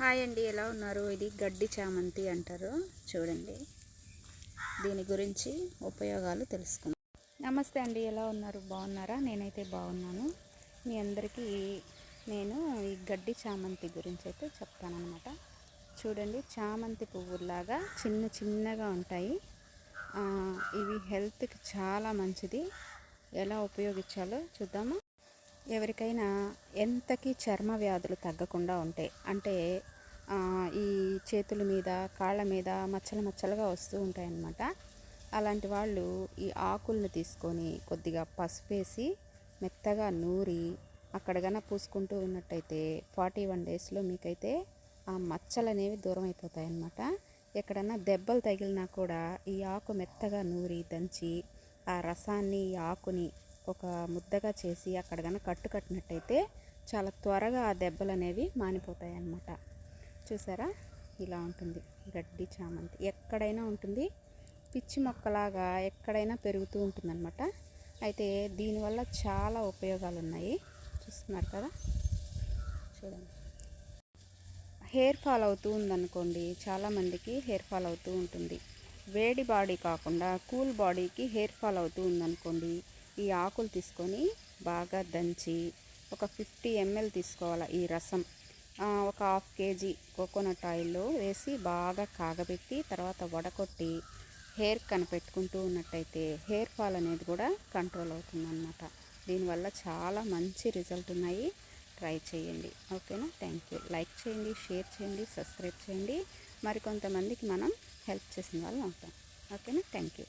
Hi అండి ఎలా ఉన్నారు? ఇది గడ్డి చామంతి అంటారు. చూడండి. దీని గురించి ఉపయోగాలు తెలుసుకుందాం. నమస్తే అండి ఎలా ఉన్నారు? బాగున్నారా? నేనైతే బాగున్నాను. మీ అందరికీ నేను ఈ గడ్డి చామంతి గురించి అయితే చెప్తానమాట చూడండి చామంతి పువ్వులాగా చిన్న చిన్నగా ఉంటాయి. ఇవి హెల్త్కి చాలా మంచిది. ఎలా ఉపయోగించాలో చూద్దామా? ఎవరికైనా ఎంతకి చర్మ వ్యాధులు తగ్గకుండా ఉంటాయి అంటే ఈ చేతుల మీద కాళ్ళ మీద మచ్చలు మచ్చలుగా వస్తూ ఉంటాయన్నమాట. అలాంటి వాళ్ళు ఈ ఆకుల్ని తీసుకొని కొద్దిగా పసుపు వేసి మెత్తగా నూరి అక్కడ పూసుకుంటూ ఉన్నట్టయితే ఫార్టీ వన్ డేస్లో మీకైతే ఆ మచ్చలు అనేవి దూరం అయిపోతాయి అన్నమాట ఎక్కడన్నా దెబ్బలు తగిలినా కూడా ఈ ఆకు మెత్తగా నూరి దంచి ఆ రసాన్ని ఈ ఆకుని ఒక ముద్దగా చేసి అక్కడ కనుక కట్టు కట్టినట్టయితే చాలా త్వరగా ఆ దెబ్బలు అనేవి మానిపోతాయి అన్నమాట చూసారా? ఇలా ఉంటుంది. గడ్డి చామంతి. ఎక్కడైనా ఉంటుంది. పిచ్చి మొక్కలాగా ఎక్కడైనా పెరుగుతూ ఉంటుందన్నమాట. అయితే దీనివల్ల చాలా ఉపయోగాలు ఉన్నాయి చూస్తున్నారు కదా? చూడండి. హెయిర్ ఫాల్ అవుతూ ఉందనుకోండి చాలామందికి హెయిర్ ఫాల్ అవుతూ ఉంటుంది. వేడి బాడీ కాకుండా కూల్ బాడీకి హెయిర్ ఫాల్ అవుతూ ఉందనుకోండి ఈ ఆకులు తీసుకొని బాగా దంచి ఒక ఫిఫ్టీ ఎంఎల్ తీసుకోవాలి ఈ రసం. ఒక హాఫ్ కేజీ కోకోనట్ ఆయిల్లో వేసి బాగా కాగబెట్టి తర్వాత వడకొట్టి హెయిర్ కనిపెట్టుకుంటూ ఉన్నట్టయితే హెయిర్ ఫాల్ అనేది కూడా కంట్రోల్ అవుతుందన్నమాట. దీనివల్ల చాలా మంచి రిజల్ట్ ఉన్నాయి. ట్రై చేయండి. ఓకేనా? Thank you. లైక్ చేయండి షేర్ చేయండి సబ్స్క్రైబ్ చేయండి. మరి కొంతమందికి మనం హెల్ప్ చేసిన వాళ్ళు అవుతాం. ఓకేనా? Thank you.